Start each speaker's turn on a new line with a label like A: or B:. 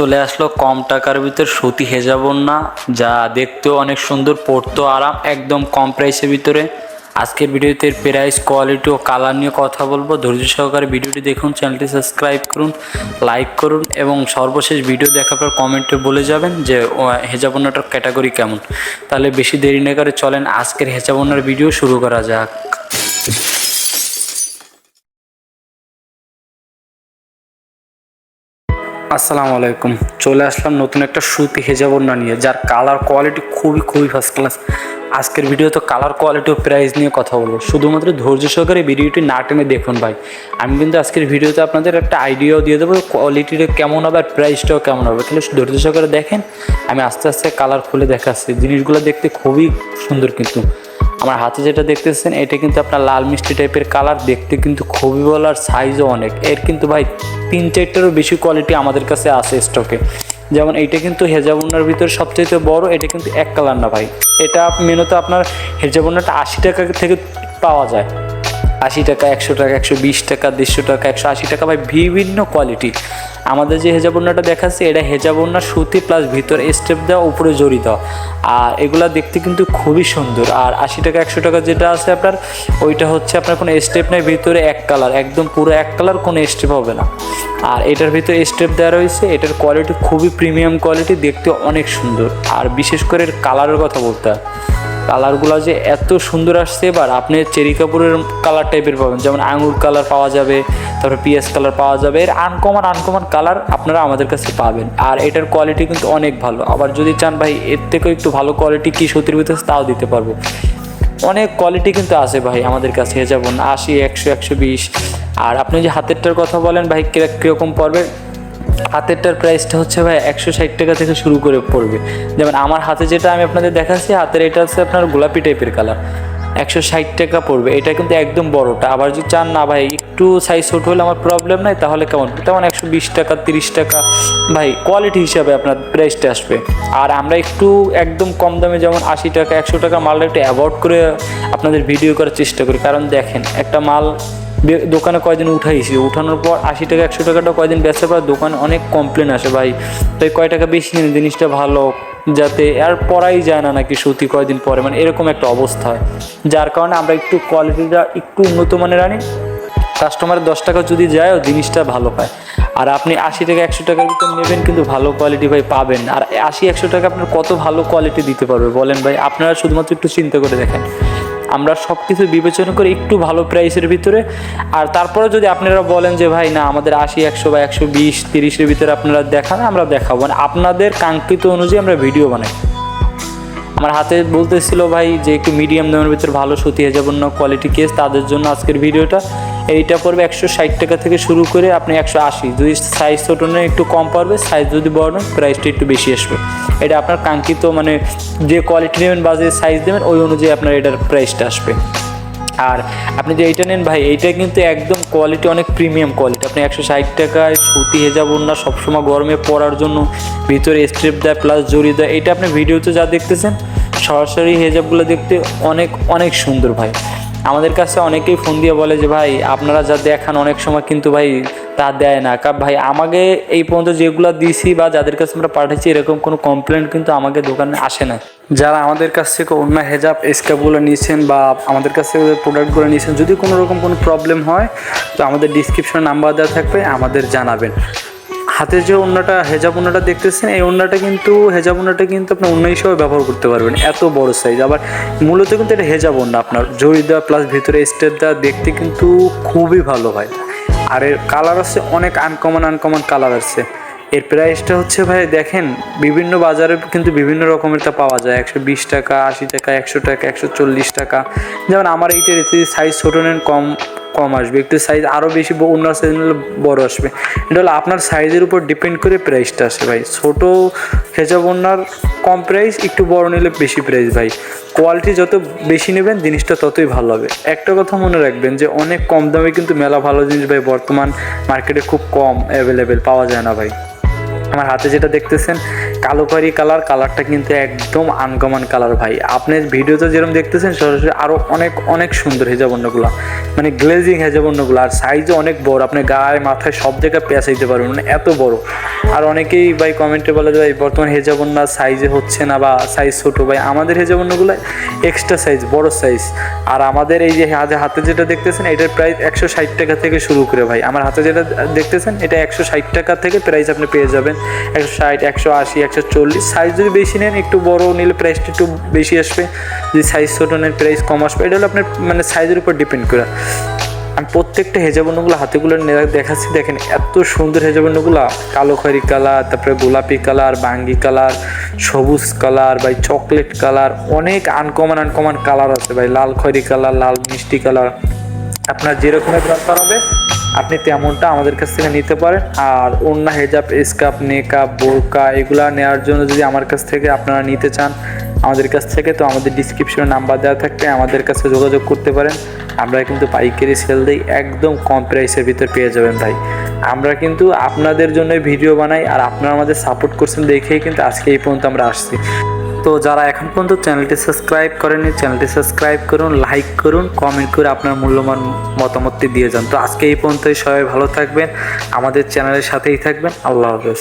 A: চলে আসলো কম টাকার ভিতর সুতি হেজাবন্যা যা দেখতেও অনেক সুন্দর পড়তো আরাম একদম কম প্রাইসের ভিতরে। আজকের ভিডিওতে প্রাইস কোয়ালিটি ও কালার নিয়ে কথা বলব। ধৈর্য সহকারে ভিডিওটি দেখুন চ্যানেলটি সাবস্ক্রাইব করুন লাইক করুন এবং সর্বশেষ ভিডিও দেখার পর কমেন্টে বলে যাবেন যে ও, হেজাবন্যাটার ক্যাটাগরি কেমন। তাহলে বেশি দেরি না করে চলেন আজকের হেজাবন্যার ভিডিও শুরু করা যাক। আসসালামু আলাইকুম। চলে আসলাম নতুন একটা সুতি হেজাবন্যা নিয়ে, যার কালার কোয়ালিটি খুবই খুবই ফার্স্ট ক্লাস আজকের ভিডিও তো কালার কোয়ালিটি ও প্রাইস নিয়ে কথা বলব। শুধুমাত্র ধৈর্য সহকারে ভিডিওটি না টেনে দেখুন ভাই। আমি কিন্তু আজকের ভিডিওতে আপনাদের একটা আইডিয়াও দিয়ে দেবো কোয়ালিটিটা কেমন হবে আর প্রাইসটাও কেমন হবে। তাহলে ধৈর্য সহকারে দেখেন, আমি আস্তে আস্তে কালার খুলে দেখাচ্ছি। জিনিসগুলো দেখতে খুবই সুন্দর কিন্তু। আমার হাতে যেটা দেখতেছেন, এটা কিন্তু আপনার লাল মিষ্টি টাইপের কালার দেখতে কিন্তু খুবই ভালো আর সাইজও অনেক। এর কিন্তু ভাই তিন চারটারও বেশি কোয়ালিটি আমাদের কাছে আছে স্টকে যেমন এইটা কিন্তু হেজাবুন্নার ভিতরে সবচেয়ে বড়, এটা কিন্তু এক কালার না ভাই। এটা মেনত আপনার হেজাবুন্নাটা আশি টাকা থেকে পাওয়া যায়। আশি টাকা, একশো টাকা, একশো বিশ টাকা, দেড়শো টাকা, একশো আশি টাকা, ভাই, বিভিন্ন কোয়ালিটি আমাদের যে হেজাবন্যাটা দেখাচ্ছে, এটা হেজাবন্যা সুতি প্লাস ভিতরে স্টেপ দেওয়া, উপরে জড়িত। আর এগুলা দেখতে কিন্তু খুবই সুন্দর। আর আশি টাকা, একশো টাকা যেটা আছে আপনার, ওইটা হচ্ছে আপনার কোনো স্টেপ নেই, ভিতরে এক কালার একদম পুরো এক কালার কোনো স্টেপ হবে না। আর এটার ভিতরে স্টেপ দেওয়া রয়েছে, এটার কোয়ালিটি খুবই প্রিমিয়াম কোয়ালিটি দেখতে অনেক সুন্দর। আর বিশেষ করে এর কালারের কথা বলতে হয়। কালারগুলো যে এত সুন্দর আসছে, এবার আপনি চেরি কাপড়ের কালার টাইপের পাবেন। যেমন আঙুর কালার পাওয়া যাবে, তারপর পিএস কালার পাওয়া যাবে। এর আনকমন আনকমন কালার আপনারা আমাদের কাছে পাবেন। আর এটার কোয়ালিটি কিন্তু অনেক ভালো। আবার যদি চান ভাই, এর থেকেও একটু ভালো কোয়ালিটি কি সত্যির ভিতরে, তাও দিতে পারব। অনেক কোয়ালিটি কিন্তু আছে ভাই আমাদের কাছে। যেমন আশি, একশো একশো বিশ। আর আপনি যে হাতেরটার কথা বলেন ভাই কীরকম পড়বে হাতেরটার প্রাইসটা হচ্ছে ভাই একশো ষাট টাকা থেকে শুরু করে পড়বে। যেমন আমার হাতে যেটা আমি আপনাদের দেখাচ্ছি, হাতের এটা হচ্ছে আপনার গোলাপি টাইপের কালার একশো ষাট টাকা পড়বে। এটা কিন্তু একদম বড়টা। আবার যদি চান না ভাই, একটু সাইজ ছোট হলে আমার প্রবলেম নাই, তাহলে কেমন? তেমন একশো বিশ টাকা, তিরিশ টাকা, ভাই কোয়ালিটি হিসাবে আপনার প্রাইসটা আসবে। আর আমরা একটু একদম কম দামে যেমন আশি টাকা, একশো টাকা মালটা একটু অ্যাভয়েড করে আপনাদের ভিডিও করার চেষ্টা করি। কারণ দেখেন, একটা মাল দোকানে কয়দিন উঠাইছি। উঠানোর পর আশি টাকা, একশো টাকাটা কয়দিন বেচার পর দোকানে অনেক কমপ্লেন আসে ভাই। তাই কয় টাকা বেশি নেন জিনিসটা ভালো, যাতে আর পরাই যায় না নাকি সুতি কয়দিন পরে। মানে এরকম একটা অবস্থা। যার কারণে আমরা একটু কোয়ালিটিটা একটু উন্নত মানের আনি। কাস্টমার দশ টাকা যদি যায়ও জিনিসটা ভালো পায়। আর আপনি আশি টাকা, একশো টাকার ভিতর নেবেন, কিন্তু ভালো কোয়ালিটি ভাই পাবেন। আর আশি, একশো টাকা আপনার কত ভালো কোয়ালিটি দিতে পারবে, বলেন ভাই। আপনারা শুধুমাত্র একটু চিন্তা করে দেখেন। আমরা সব কিছু বিবেচনা করে একটু ভালো প্রাইসের ভিতরে। আর তারপরে যদি আপনারা বলেন যে, ভাই, না, আমাদের আশি, একশো বা একশো বিশ, তিরিশের ভিতরে আপনারা দেখান, আমরা দেখাবো। মানে আপনাদের কাঙ্ক্ষিত অনুযায়ী আমরা ভিডিও বানাই। আমার হাতে বলতেছিল, ভাই, যে একটু মিডিয়াম দামের ভিতরে ভালো সুতি হেজাবন্য কোয়ালিটি কেস তাদের জন্য আজকের ভিডিওটা এইটা পড়বে একশো ষাট টাকা থেকে শুরু করে আপনি একশো আশি। যদি সাইজ ছোটো নেন, একটু কম পড়বে সাইজ যদি বড় নেন প্রাইসটা একটু বেশি আসবে। এটা আপনার কাঙ্ক্ষিত মানে যে কোয়ালিটি নেবেন বা যে সাইজ দেবেন, ওই অনুযায়ী আপনার এটার প্রাইসটা আসবে। আর আপনি যে এইটা নেন ভাই, এইটা কিন্তু একদম কোয়ালিটি অনেক প্রিমিয়াম কোয়ালিটি আপনি একশো ষাট টাকায় সুতি, হেজাব না সবসময় গরমে পরার জন্য ভিতরে স্ট্রিপ দেয় প্লাস জড়ি দেয়। এটা আপনি ভিডিওতে যা দেখতেছেন, সরাসরি হেজাবগুলো দেখতে অনেক অনেক সুন্দর ভাই। আমাদের কাছে অনেকেই ফোন দিয়ে বলে যে, ভাই, আপনারা যা দেখান, অনেক সময় কিন্তু ভাই তা দেয় না। কারণ ভাই, আমাকে এই পর্যন্ত যেগুলো দিছি বা যাদের কাছে আমরা পাঠাচ্ছি এরকম কোনো কমপ্লেন কিন্তু আমাকে দোকানে আসে না যারা আমাদের কাছ থেকে অন্য হেজাব স্কাপগুলো নিয়েছেন বা আমাদের কাছ থেকে প্রোডাক্টগুলো নিয়েছেন, যদি কোনো রকম কোনো প্রবলেম হয়, তো আমাদের ডিসক্রিপশনে নাম্বার দেওয়া থাকবে, আমাদের জানাবেন। হাতে যে অন্যটা হেজাব অন্যটা দেখতেছেন, এই অন্যটা কিন্তু, হেজাব অন্যটা কিন্তু আপনি অন্য হিসেবে ব্যবহার করতে পারবেন। এত বড় সাইজ আবার মূলত কিন্তু এটা হেজাব অন্য আপনার। জড়ি দেওয়া প্লাস ভিতরে স্টেপ দেওয়া দেখতে কিন্তু খুবই ভালো হয় আর এর কালার আছে অনেক আনকমন আনকমন কালার আছে। এর প্রাইসটা হচ্ছে ভাই, দেখেন, বিভিন্ন বাজারে কিন্তু বিভিন্ন রকমের তা পাওয়া যায়। একশো বিশ টাকা, আশি টাকা, একশো টাকা, একশো চল্লিশ টাকা। যেমন আমার এইটার সাইজ ছোটো নেন, কম কম আসবে, একটু সাইজ আরও বেশি অন্য সাইজ নিলে বড়ো আসবে। এটা হলো আপনার সাইজের উপর ডিপেন্ড করে প্রাইসটা আসে ভাই। ছোটো হেজাব ওনার কম প্রাইস একটু বড় নিলে বেশি প্রাইস ভাই। কোয়ালিটি যত বেশি নেবেন, জিনিসটা ততই ভালো হবে। একটা কথা মনে রাখবেন যে, অনেক কম দামে কিন্তু মেলা ভালো জিনিস ভাই বর্তমান মার্কেটে খুব কম অ্যাভেলেবেল পাওয়া যায় না ভাই। আমার হাতে যেটা দেখতেছেন, কালো খয়েরি কালার কালারটা কিন্তু একদম আনকমন কালার ভাই। আপনি ভিডিওতে যেরকম দেখতেছেন, সরাসরি আরও অনেক অনেক সুন্দর হেজাবন্যগুলো মানে গ্লেজিং হেজাবন্যগুলো আর সাইজও অনেক বড়। আপনি গায়ে, মাথায় সব জায়গায় পেঁচাইতে পারবেন মানে এত বড়। আর অনেকেই ভাই কমেন্টে বলে ভাই, বর্তমান হেজাবন্যা সাইজে হচ্ছে না, বা সাইজ ছোটো। ভাই, আমাদের হেজাবন্যগুলো এক্সট্রা সাইজ বড় সাইজ আর আমাদের এই যে হাতে যেটা দেখতেছেন, এটার প্রাইস একশো ষাট টাকা থেকে শুরু করে ভাই। আমার হাতে যেটা দেখতেছেন, এটা একশো ষাট টাকা থেকে প্রাইস আপনি পেয়ে যাবেন। একশো ষাট, একশো আশি, একশো চল্লিশ। সাইজ যদি বেশি নেন, একটু বড় নিলে প্রাইসটা একটু বেশি আসবে। যদি সাইজ ছোটো নেন প্রাইস কম আসবে। এটা হলো আপনার মানে সাইজের উপর ডিপেন্ড করে। আমি প্রত্যেকটা হেজাবন্যগুলো হাতেগুলো দেখাচ্ছি। দেখেন, এত সুন্দর হেজাবন্যগুলো কালো খয়েরি কালার, তারপরে গোলাপি কালার, বাঙ্গি কালার, সবুজ কালার, ভাই চকলেট কালার। অনেক আনকমন আনকমন কালার আছে, ভাই। লাল খয়েরি কালার, লাল মিষ্টি কালার। আপনার যেরকমের দরকার হবে আপনি তেমনটা আমাদের কাছ থেকে নিতে পারেন। আর অন্য হেজাব স্কাপ নেকাপ বোরকা, এগুলা নেওয়ার জন্য যদি আমার কাছ থেকে আপনারা নিতে চান, আমাদের কাছ থেকে, তো আমাদের ডিসক্রিপশনে নাম্বার দেওয়া থাকবে, আমাদের কাছে যোগাযোগ করতে পারেন। আমরা কিন্তু পাইকারি সেল দিই একদম কম প্রাইসের ভিতর পেয়ে যাবেন ভাই। আমরা কিন্তু আপনাদের জন্য ভিডিও বানাই, আর আপনারা আমাদের সাপোর্ট করছেন দেখেই কিন্তু আজকে এই পর্যন্ত আমরা আসছি। তো যারা এখন পর্যন্ত চ্যানেলটি সাবস্ক্রাইব করেনি চ্যানেলটি সাবস্ক্রাইব করুন লাইক করুন কমেন্ট করে আপনার মূল্যবান মতামতটি দিয়ে যান। তো আজকে এই পর্যন্তই, সবাই ভালো থাকবেন, আমাদের চ্যানেলের সাথেই থাকবেন, আল্লাহ হাফেজ।